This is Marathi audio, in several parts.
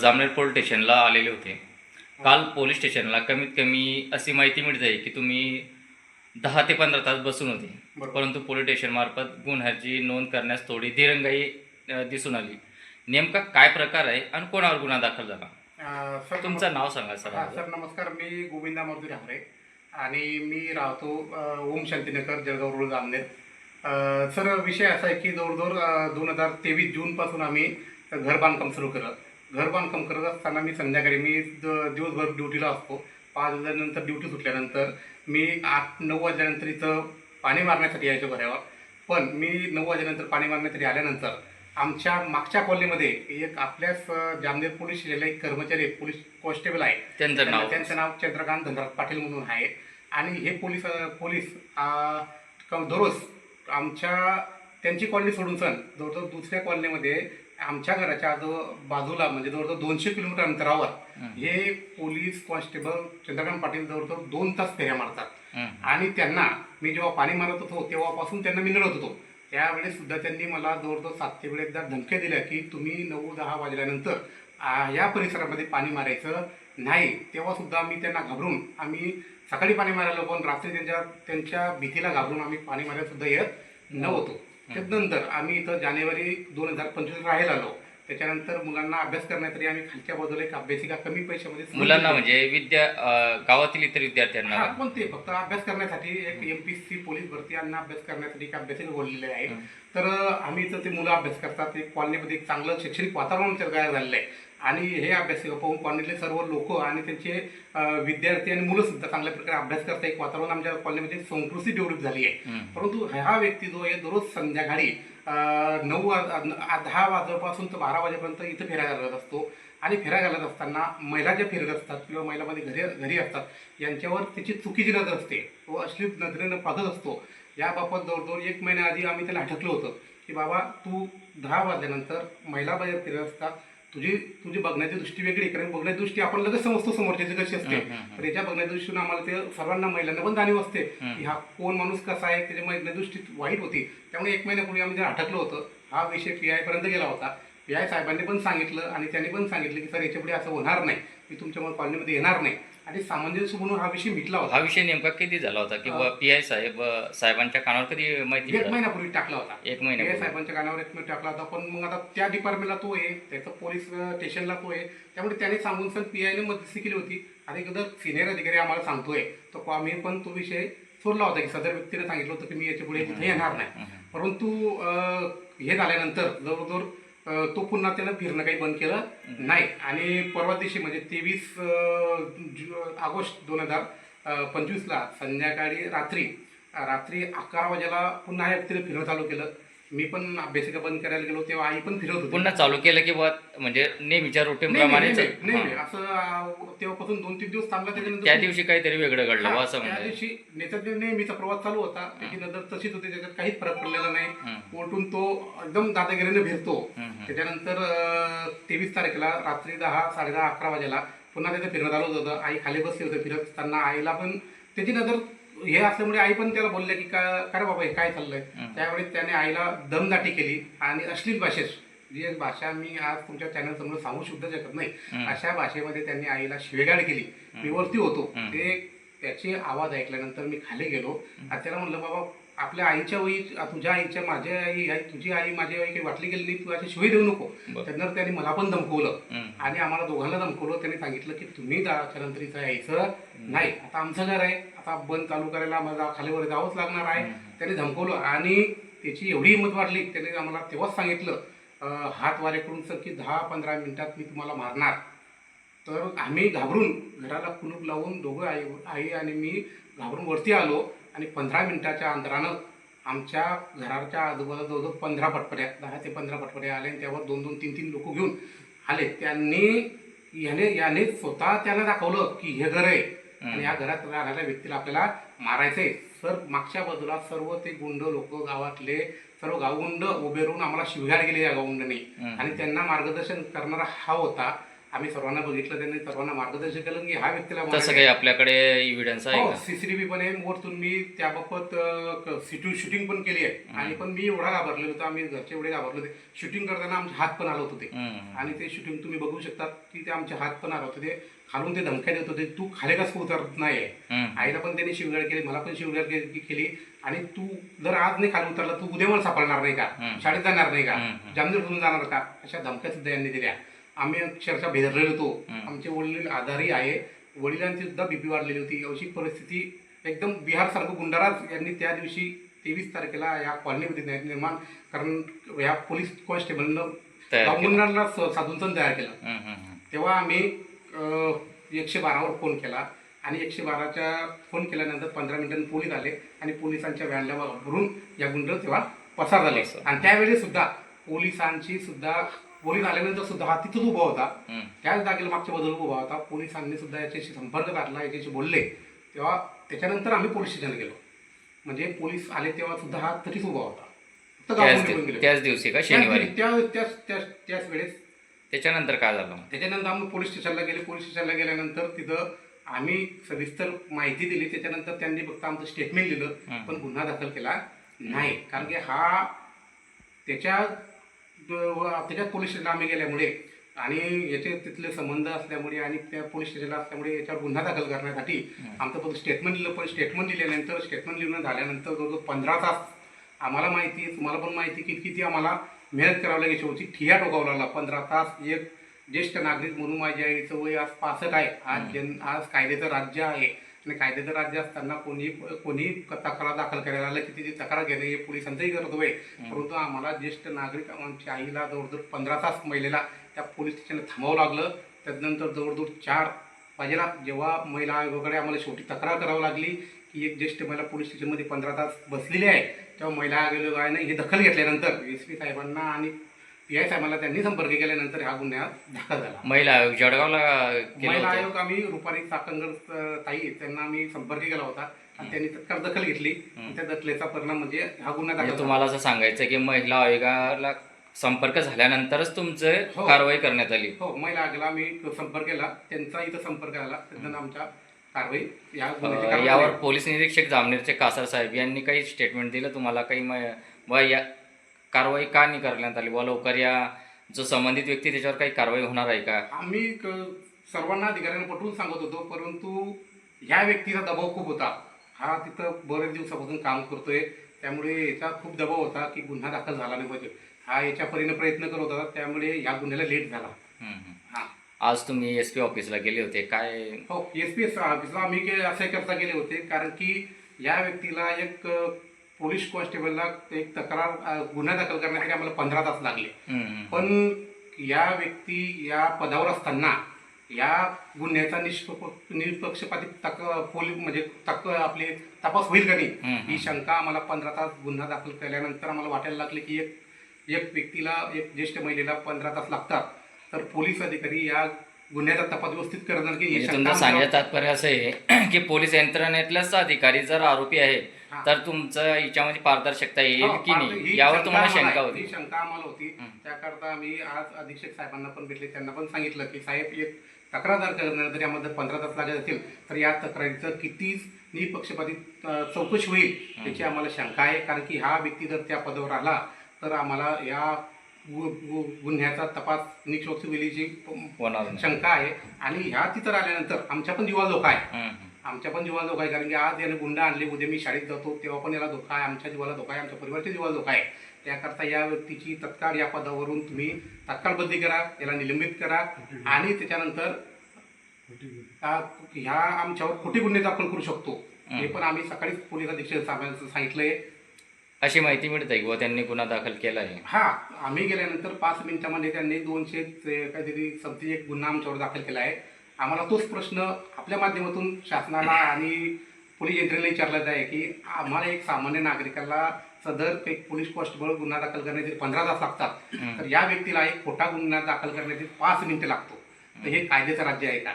जामनेर पोलीस स्टेशनला आलेले होते. काल पोलीस स्टेशनला कमीत कमी अशी माहिती मिळते की तुम्ही दहा ते पंधरा तास बसून होते. परंतु पोलीस स्टेशन मार्फत गुन्ह्याची नोंद करण्यास थोडी दिरंगाई दिसून आली. नेमका काय प्रकार आहे आणि कोणावर गुन्हा दाखल झाला? सर तुमचं नाव सांगा हा सर सर नमस्कार. मी गोविंदा मधुरी हावरे आणि मी राहतो ओम शांतीनगर जळगाव रोड जामनेर. सर विषय असा आहे की जवळजवळ दोन हजार तेवीस जूनपासून आम्ही घर बांधकाम सुरू केलं. घर बांधकाम करत असताना मी संध्याकाळी मी दिवसभर ड्युटीला असतो पाच वाजल्यानंतर ड्युटी सुटल्यानंतर मी आठ नऊ वाजल्यानंतर इथं पाणी मारण्यासाठी यायचो घरावर पण मी नऊ वाजल्यानंतर पाणी मारण्यासाठी आल्यानंतर आमच्या मागच्या कॉलनीमध्ये एक आपल्याच जामनेर पोलीस स्टेशनला एक कर्मचारी आहे, पोलीस कॉन्स्टेबल आहे. त्यांचं नाव. त्यांचं नाव चंद्रकांत धनराज पाटील म्हणून आहे. आणि हे पोलीस पोलीस दररोज आमच्या त्यांची कॉलनी सोडून सण जवळजवळ दुसऱ्या कॉलनीमध्ये आमच्या घराच्या जो बाजूला म्हणजे जवळजवळ दोनशे किलोमीटर अंतरावर हं. पोलीस कॉन्स्टेबल चंद्रकांत पाटील जवळजवळ दोन तास फेऱ्या मारतात. आणि त्यांना मी जेव्हा पाणी मारत होतो तेव्हापासून त्यांना मी लढत होतो त्यावेळेस सुद्धा त्यांनी मला जवळजवळ सात ते वेळ एकदा धमक्या दिल्या की तुम्ही नऊ दहा वाजल्यानंतर या परिसरामध्ये पाणी मारायचं नाही तेव्हा सुद्धा मी त्यांना घाबरून आम्ही सकाळी पाणी मारायला पण रात्री त्यांच्या त्यांच्या भीतीला घाबरून आम्ही पाणी मारायला सुद्धा येत नव्हतो त्यानंतर आम्ही इथं जानेवारी दोन हजार पंचवीस राहायला आलो. त्याच्यानंतर मुलांना अभ्यास करण्यासाठी आम्ही खालच्या बाजूला एक अभ्यासिका कमी पैशामध्ये मुलांना. म्हणजे विद्या अ, गावातील इतर विद्यार्थ्यांना हा, पण. ते फक्त अभ्यास करण्यासाठी एक एमपीसी पोलीस भरती यांना अभ्यास करण्यासाठी एक अभ्यासिका बोललेले आहे. तर आम्ही इथं ते मुलं अभ्यास करतात. एक कॉलनीमध्ये एक चांगलं शैक्षणिक वातावरण तयार झालेलं आहे. आणि हे अभ्यासिका पाहून कॉलनीतले सर्व लोक आणि त्यांचे विद्यार्थी आणि मुलं सुद्धा चांगल्या प्रकारे अभ्यास करतात एक वातावरण आमच्या कॉलनीमध्ये संस्कृती डेव्हलप झाली आहे. परंतु हा व्यक्ती जो आहे दररोज संध्याकाळी नऊ वाज- दहा वाजेपासून तर बारा वाजेपर्यंत इथं फिरायला घालत असतो. आणि फिरायला घालत असताना महिला ज्या फिरत असतात किंवा महिलामध्ये घरी घरी असतात यांच्यावर त्याची चुकीची नजर असते तो अश्लील नजरेनं पाहत असतो. याबाबत जवळजवळ एक महिन्याआधी आम्ही त्याला हटकलं होतं की बाबा तू दहा वाजल्यानंतर महिला बाहेर फिरत असतात तुझी तुझी बघण्याची दृष्टी वेगळी आहे. कारण बघण्याची दृष्टी आपण लगेच समजतो समोरच्याची कशी असते. तर याच्या बघण्याच्या दृष्टीने आम्हाला ते सर्वांना महिलांना पण जाणीव असते हं. की हा कोण माणूस कसा आहे त्याच्या बघण्याची दृष्टी वाईट होती त्यामुळे एक महिन्यापूर्वी आम्ही अटकलं होतं हा विषय पी आय पर्यंत गेला होता पी आय साहेबांनी पण सांगितलं आणि त्यांनी पण सांगितलं की सर याच्यापुढे असं होणार नाही मी तुमच्या कॉलनीमध्ये येणार नाही आणि सामंजस्य म्हणून हा विषय मिटला होता. हा विषय नेमका कधी झाला होता? किंवा पी आय साहेब साहेबांच्या कानावर कधी माहिती एक मिळाली? महिन्यापूर्वी टाकला होता. एक पी आय साहेबांच्या कानावर एक मिनिट टाकला होता. पण मग आता त्या डिपार्टमेंटला तो आहे त्याचं पोलीस स्टेशनला तो आहे. त्यामुळे त्याने सांगून सण पी आयने मध्यस्थी केली होती. आणि एकदा सिनियर अधिकारी आम्हाला सांगतोय. तर आम्ही पण तो विषय सोडला होता. की सदर व्यक्तीने सांगितलं होतं की मी याच्यापुढे तिथे येणार नाही. परंतु अं, हे झाल्यानंतर जवळजवळ तो पुन्हा त्यानं फिरणं काही बंद केलं नाही. आणि परवा दिवशी म्हणजे तेवीस ऑगस्ट दोन हजार पंचवीसला संध्याकाळी रात्री रात्री अकरा वाजेला पुन्हा व्यक्तीने फिरणं चालू केलं. मी पण अभ्यासिका बंद करायला गेलो तेव्हा आई पण फिरत होती. पुन्हा चालू केलं की बुवा म्हणजे नेहमीच्या नाही, प्रमाणे नाही, नाही, नाही, नाही. असं तेव्हापासून दोन तीन दिवस थांबला त्याच्यानंतर त्या दिवशी काहीतरी वेगळं घडलं असं त्या म्हणजे. दिवशी नेत्याचा नेहमीचा प्रवास चालू होता. त्याची नजर तशीच होती त्याच्यात काहीच फरक पडलेला नाही. हं. उलटून तो एकदम दादागिरीने फिरतो हं. त्याच्यानंतर तेवीस तारखेला रात्री दहा साडे दहा अकरा वाजेला पुन्हा त्याचं फिरणं चालू होतं. आई खाली बसली होती फिरत असताना आईला पण त्याची नजर हे असल्यामुळे आई पण त्याला बोलले की का काय बाबा हे काय चाललंय. त्यावेळी त्याने आईला दमदाटी केली आणि अश्लील भाषेत जी एक भाषा मी आज तुमच्या चॅनल समोर सांगू सुद्धा शकत नाही. अशा भाषेमध्ये त्यांनी आईला शिवेगाड केली. मी वरती होतो. ते त्याचे आवाज ऐकल्यानंतर मी खाली गेलो. त्याला म्हणलं बाबा आपल्या आईच्या वयी तुझ्या आईच्या माझ्या आई आई तुझी आई माझी आई काही वाटली गेली नाही तू अशी शिवाय देऊ नको. त्यानंतर त्यांनी मला पण धमकवलं. आणि आम्हाला दोघांना धमकवलं. त्यांनी सांगितलं की तुम्ही त्यानंतर इथं यायचं नाही. आता आमचं घर आहे. आता बंद चालू करायला आम्हाला खालीवर जावंच लागणार आहे. त्यांनी धमकवलं. आणि त्याची एवढी हिंमत वाढली. त्याने आम्हाला तेव्हाच सांगितलं हात वारे करून सर की दहा पंधरा मिनिटात मी तुम्हाला मारणार. तर आम्ही घाबरून घराला कुलूप लावून दोघं आई आई आणि मी घाबरून वरती आलो. आणि पंधरा मिनिटाच्या अंतरानं आमच्या घराच्या आजूबाजूला जवळजवळ पंधरा पटपड्या दहा ते पंधरा पटपड्या आले आणि त्यावर दोन दोन तीन तीन लोक घेऊन आले. त्यांनी याने याने स्वतः त्यांना दाखवलं की हे घर आहे. आणि या घरात राहणाऱ्या व्यक्तीला आपल्याला मारायचंय. सर मागच्या बाजूला सर्व ते गुंड लोक गावातले सर्व गावगुंड उभे राहून आम्हाला शिवघार गेले या गावगुंडांनी. आणि त्यांना मार्गदर्शन करणारा हा होता. आम्ही सर्वांना बघितलं त्यांनी सर्वांना मार्गदर्शन केलं की ह्या व्यक्तीला तसं काही आपल्याकडे इव्हिडन्स आहे हो का? सीसीटीव्ही पण आहे. वरतून मी त्याबाबत शूटिंग पण केली आहे. आणि पण मी एवढा घाबरलेलो होतो. आम्ही घरचे एवढे घाबरले होते. शूटिंग करताना आमचे हात पण आले होते हम्म. आणि ते शूटिंग तुम्ही बघू शकता की ते आमचे हात पण आले होते. ते खालून ते धमक्या देत होते. तू खाली कसं उतरत नाही हम्म. आईला पण त्यांनी शिवगाड केली मला पण शिवगाड के- केली. आणि तू जर आज नाही खाली उतरला तू उद्या मला सापडणार नाही का? हम्म. शाळेत जाणार नाही का? हम्म. जामनेर सोडून जाणार का? अशा धमक्या सुद्धा यांनी दिल्या. आम्ही अक्षरशः भेदरलेलो होतो. आमचे वडील आधारी आहे वडिलांची सुद्धा बीपी वाढलेली होती अशी परिस्थिती एकदम बिहारसारखं गुंडाराज यांनी त्या दिवशी तेवीस तारखेला या कॉलनीमध्ये निर्माण कारण या पोलीस कॉन्स्टेबलनं स- साधून त्यार केलं. तेव्हा आम्ही एकशे बारावर फोन केला आणि एकशे बाराच्या फोन केल्यानंतर पंधरा मिनिटांनी पोलीस आले आणि पोलिसांच्या व्हॅनला भरून या गुंड तेव्हा पसार झाले. आणि त्यावेळी सुद्धा पोलिसांची सुद्धा पोलीस आल्यानंतर सुद्धा हा तिथंच उभा होता. त्याच जागेला मागच्या बाजूला उभा होता. पोलिसांनी सुद्धा याच्याशी संपर्क साधला याच्याशी बोलले. तेव्हा त्याच्यानंतर आम्ही पोलीस स्टेशनला गेलो. म्हणजे पोलीस आले तेव्हा सुद्धा हा तरीच उभा होता. त्याच दिवशी का? शनिवारी? त्या त्याच वेळेस. त्याच्यानंतर काय झालं? त्याच्यानंतर आम्ही पोलीस स्टेशनला गेले. पोलीस स्टेशनला गेल्यानंतर तिथं आम्ही सविस्तर माहिती दिली. त्याच्यानंतर त्यांनी फक्त आमचं स्टेटमेंट लिहिलं. पण गुन्हा दाखल केला नाही. कारण की हा त्याच्या त्याच्यात पोलीस स्टेशनला आम्ही गेल्यामुळे आणि याचे तिथले संबंध असल्यामुळे आणि त्या पोलीस स्टेशनला असल्यामुळे याच्यावर गुन्हा दाखल करण्यासाठी आमचं फक्त स्टेटमेंट लिहिलं पण स्टेटमेंट लिहिल्यानंतर स्टेटमेंट लिहून झाल्यानंतर जवळजवळ पंधरा तास आम्हाला माहिती आहे तुम्हाला पण माहिती की किती आम्हाला मेहनत करावी लागायची होती ठिया टोकावं लागला. पंधरा तास एक ज्येष्ठ नागरिक म्हणून माझ्या आईचं वय आज पासष्ट आहे. आज जन आज कायद्याचं राज्य आहे. आणि कायद्याचं राज्य असताना कोणी कोणी तक्रार दाखल करायला आलं की तिची तक्रार घेणे हे पोलिसांचंही आहे परंतु आम्हाला ज्येष्ठ नागरिक आमच्या आईला जवळजवळ पंधरा तास महिलेला त्या पोलीस स्टेशनला थांबावं लागलं. त्यानंतर जवळजवळ चार वाजेला जेव्हा महिला आयोगाकडे आम्हाला शेवटी तक्रार करावी लागली की एक ज्येष्ठ महिला पोलीस स्टेशनमध्ये पंधरा तास बसलेली आहे तेव्हा महिला आयोगाने ही दखल घेतल्यानंतर एस पी साहेबांना आणि आय साहेबांना त्यांनी संपर्क केल्यानंतर हा गुन्हा दाखल झाला. महिला आयोग जळगावला केलं महिला होतं. आयोग आम्ही रुपाली चाकणकर अ, ताई त्यांना आम्ही संपर्क केला होता. आणि त्यांनी तत्काळ दखल घेतली. आणि त्या दखलेचा परिणाम म्हणजे हा गुन्हा दाखल म्हणजे झाला. तुम्हाला असं सांगायचं की महिला आयोगाला संपर्क झाल्यानंतरच तुमचं हो. कारवाई करण्यात आली. हो महिला आयोगाला आम्ही संपर्क केला. त्यांचा इथं संपर्क आला. त्यानंतर आमच्या कारवाई या गुन्ह्याची अं, कारवाई यावर झाली. पोलीस निरीक्षक जामनेरचे कासार साहेब यांनी काही स्टेटमेंट दिलं? तुम्हाला काही म- व या कारवाई का नाही करण्यात आली? व लवकर या. जो संबंधित व्यक्ती त्याच्यावर काही कारवाई होणार आहे का? आम्ही क- सर्वांना अधिकाऱ्यांना पटवून सांगत होतो परंतु ह्या व्यक्तीचा दबाव खूप होता. हा तिथं बरेच दिवसापासून काम करतोय. त्यामुळे याचा खूप दबाव होता की गुन्हा दाखल झाला नाही पाहिजे. हा याच्या परीने प्रयत्न करत होता त्यामुळे या गुन्ह्याला लेट झाला. हम्म, हम्म. हा. आज तुम्ही एस पी ऑफिसला गेले होते. काय? हो एस पी एस ऑफिसला आम्ही के- असे करता गेले होते. कारण की या व्यक्तीला एक अ, पोलीस कॉन्स्टेबलला एक तक्रार गुन्हा दाखल करण्यासाठी आम्हाला पंधरा तास लागले. पण या व्यक्ती या पदावर असताना या गुन्ह्याचा निष्पक्ष निष्पक्षपाती तक पोली म्हणजे तक आपले तपास होईल का नाही. ही शंका आम्हाला पंधरा तास गुन्हा दाखल केल्यानंतर आम्हाला वाटायला लागले की एक एक व्यक्तीला एक ज्येष्ठ महिलेला पंधरा तास लागतात तर पोलीस अधिकारी या गुन्ह्याचा तपास व्यवस्थित करणार की म्हणजे तुमचं तात्पर्य असं आहे की पोलीस यंत्रणेतलाच अधिकारी जर आरोपी आहे हा. तर तुमचं याच्यामध्ये पारदर्शकता येईल की नाही यावर तुम्हाला शंका. होती शंका आम्हाला होती. त्याकरता आम्ही आज अधीक्षक साहेबांना पण भेटले त्यांना पण सांगितलं की साहेब एक तक्रारदार करणार जर यामध्ये पंधरा तास लागत असतील तर या तक्रारीचं किती निपक्षपाती अ, चौकशी होईल याची आम्हाला शंका आहे कारण की हा व्यक्ती जर त्या पदावर आला तर आम्हाला या गुन्ह्याचा तपास होणार नाही. शंका आहे. आणि ह्या तिथं आल्यानंतर आमच्या पण जीवाला धोका आहे. आमच्या पण जीवाला धोका आहे. कारण की आज याने गुंड आणले उद्या मी शाळेत जातो तेव्हा पण याला धोका आहे. आमच्या जीवाला धोका आहे. आमच्या परिवाराच्या जीवाला धोका आहे. त्याकरता या व्यक्तीची तत्काळ या पदावरून तुम्ही तत्काळ बदली करा. याला निलंबित करा. आणि त्याच्यानंतर ह्या आमच्यावर खोटे गुन्हे दाखल करू शकतो. हे पण आम्ही सकाळीच पोलीस अधीक्षक साहेबांना सांगितलंय. अशी माहिती मिळते की बुवा त्यांनी गुन्हा दाखल केला आहे. हा आम्ही गेल्यानंतर पाच मिनिटांमध्ये त्यांनी दोनशे काहीतरी समथिंग एक गुन्हा आमच्यावर दाखल केला आहे. आम्हाला तोच प्रश्न आपल्या माध्यमातून शासनाला आणि पोलीस यंत्रणेला विचारला जाय की आम्हाला एक सामान्य नागरिकाला सदर एक पोलीस कॉन्स्टेबल गुन्हा दाखल करण्याचे पंधरा तास लागतात. तर या व्यक्तीला एक खोटा गुन्हा दाखल करण्याचे पाच मिनिटं लागतो. तर हे कायद्याचं राज्य आहे का?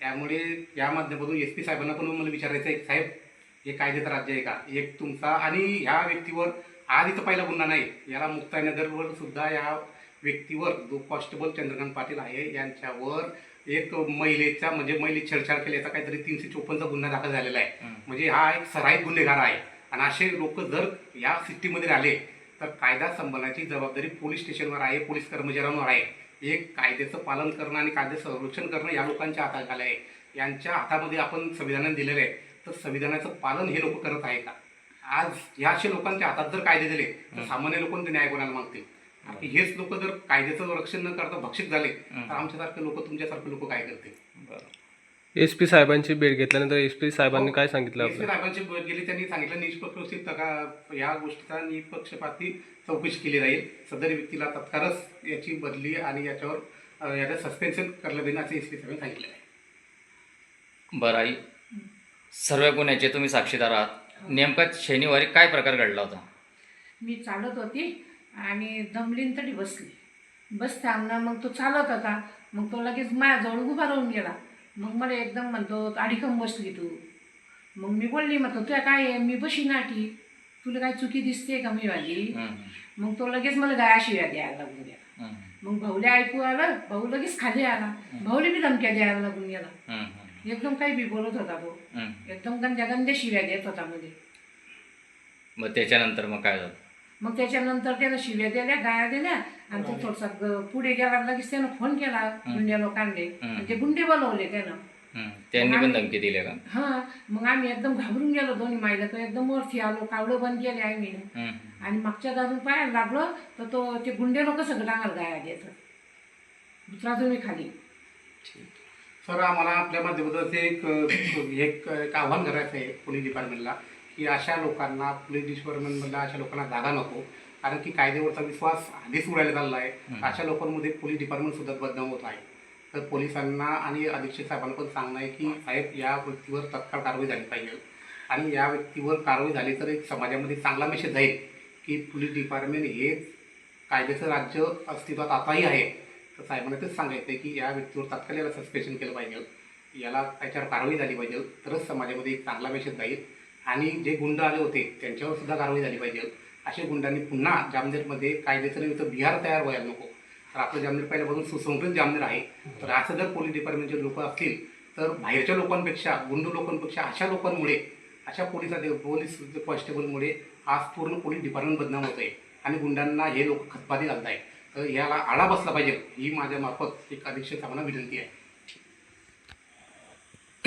त्यामुळे या माध्यमातून एस पी साहेबांना पण मला विचारायचं आहे साहेब हे कायद्याचं राज्य आहे का? एक तुमचा आणि ह्या व्यक्तीवर आज इथं पहिला गुन्हा नाही. याला मुक्ताईनगरवर सुद्धा या व्यक्तीवर जो कॉन्स्टेबल चंद्रकांत पाटील आहे यांच्यावर एक महिलेचा म्हणजे महिले छेडछाड केल्याचा काहीतरी तीनशे चोपन्नचा गुन्हा दाखल झालेला आहे. म्हणजे हा एक सराईत गुन्हेगार आहे. आणि असे लोक जर या सिस्टीमध्ये आले तर कायदा संबंधाची जबाबदारी पोलीस स्टेशनवर आहे पोलीस कर्मचाऱ्यांवर आहे. एक कायद्याचं पालन करणं आणि कायद्याचं संरक्षण करणं या लोकांच्या हातात आलं आहे. यांच्या हातामध्ये आपण संविधानाने दिलेलं आहे. तर संविधानाचं पालन हे लोक करत आहे का आज ह्या अशा लोकांच्या हातात जर कायदे दिले तर हं. सामान्य लोक ते न्याय कोणाला मागतील? आणि हेच लोक जर कायद्याचं रक्षण न करता भक्षित झाले हं. तर आमच्यासारखे लोक तुमच्यासारखे लोक काय करतील? एस पी साहेबांची भेट घेतल्यानंतर एस पी साहेबांनी काय सांगितलं एस पी साहेबांची भेट गेली त्यांनी सांगितलं निष्पक्षपाती तका या गोष्टीचा निष्पक्षपाती चौकशी केली जाईल. सदर व्यक्तीला तत्काळच याची बदली आणि याच्यावर याचं सस्पेन्शन करलं जाईल असं एस पी साहेबांनी सांगितलं आहे. बरं आई. सर्व गुन्ह्याचे तुम्ही साक्षीदार आहात. नेमका शनिवारी काय प्रकार घडला होता? मी चालत होती आणि दमलीन तरी बसली. बसताना मग तो चालत होता. मग तो लगेच माझ्याजवळ उभा राहून गेला. मग मला एकदम म्हणतो आडीकम बसली तू. मग मी बोलली म्हणतो तुला काय आहे? मी बशी नाठी. तुला काय चुकी दिसते का मी वाली? हं, मग तो लगेच मला गाया शिव्या द्यायला लागून गेला. मग भाऊले ऐकू आलं भाऊ लगेच खाली आला. भाऊले बी धमक्या द्यायला लागून गेला. एकदम काही बी बोलत होता तो. हं. एकदम गंद्या गंद्या शिव्या देत होता मध्ये. मग त्याच्यानंतर मग काय झालं? मग त्याच्यानंतर त्याला शिव्या दिल्या गाया दिल्या आणि तो थोडसा ग- पुढे गेला लगेच त्यानं फोन केला गुंड्या लोकांनी हं. म्हणजे गुंडे बोलवले त्यानं. हं. त्यांनी पण धमकी दिली का? हा. मग आम्ही एकदम घाबरून गेलो दोन्ही माईला तर एकदम वरती आलो कावडं बंद केले आम्ही. हं, आणि मागच्या दारून पाहायला लागलो तर तो ते गुंडे लोक सगळं डांगर गाया देत दुसरा तुम्ही खाली. सर आम्हाला आपल्या माध्यमातून एक एक एक आव्हान करायचं आहे पोलीस डिपार्टमेंटला की अशा लोकांना पोलीस डिपार्टमेंटमधल्या अशा लोकांना जागा नको. कारण की कायद्यावरचा विश्वास आधीच उडायला चालला आहे. अशा लोकांमध्ये पोलीस डिपार्टमेंट सुद्धा बदनाम होत आहे. तर पोलिसांना आणि अधीक्षक साहेबांना पण सांगणं आहे की साहेब या व्यक्तीवर तत्काळ कारवाई झाली पाहिजे. आणि या व्यक्तीवर कारवाई झाली तर एक समाजामध्ये चांगला मेसेज जाईल की पोलीस डिपार्टमेंट हे कायद्याचं राज्य अस्तित्वात आताही आहे. तर साहेबांना तेच सांगायचं आहे की या व्यक्तीवर तात्काळ याला सस्पेन्शन केलं पाहिजे. याला त्याच्यावर कारवाई झाली पाहिजे. तरच समाजामध्ये एक चांगला मेसेज जाईल. आणि जे गुंड आले होते त्यांच्यावर सुद्धा कारवाई झाली पाहिजे. अशा गुंडांनी पुन्हा जामनेरमध्ये कायद्याचं नाही बिहार तयार व्हायला नको. तर आपलं जामनेर पहिल्यापासून सुसंस्कृत जामनेर आहे. तर असं जर पोलीस डिपार्टमेंटचे लोक असतील तर बाहेरच्या लोकांपेक्षा गुंड लोकांपेक्षा अशा लोकांमुळे अशा पोलिसाचे पोलीस कॉन्स्टेबलमुळे आज पूर्ण पोलीस डिपार्टमेंट बदनाम होत आहे आणि गुंडांना हे लोक खतपाती घालत आहे तर याला आळा बसला पाहिजे. ही माझ्या मार्फत एक अधीक्षक आम्हाला विनंती आहे.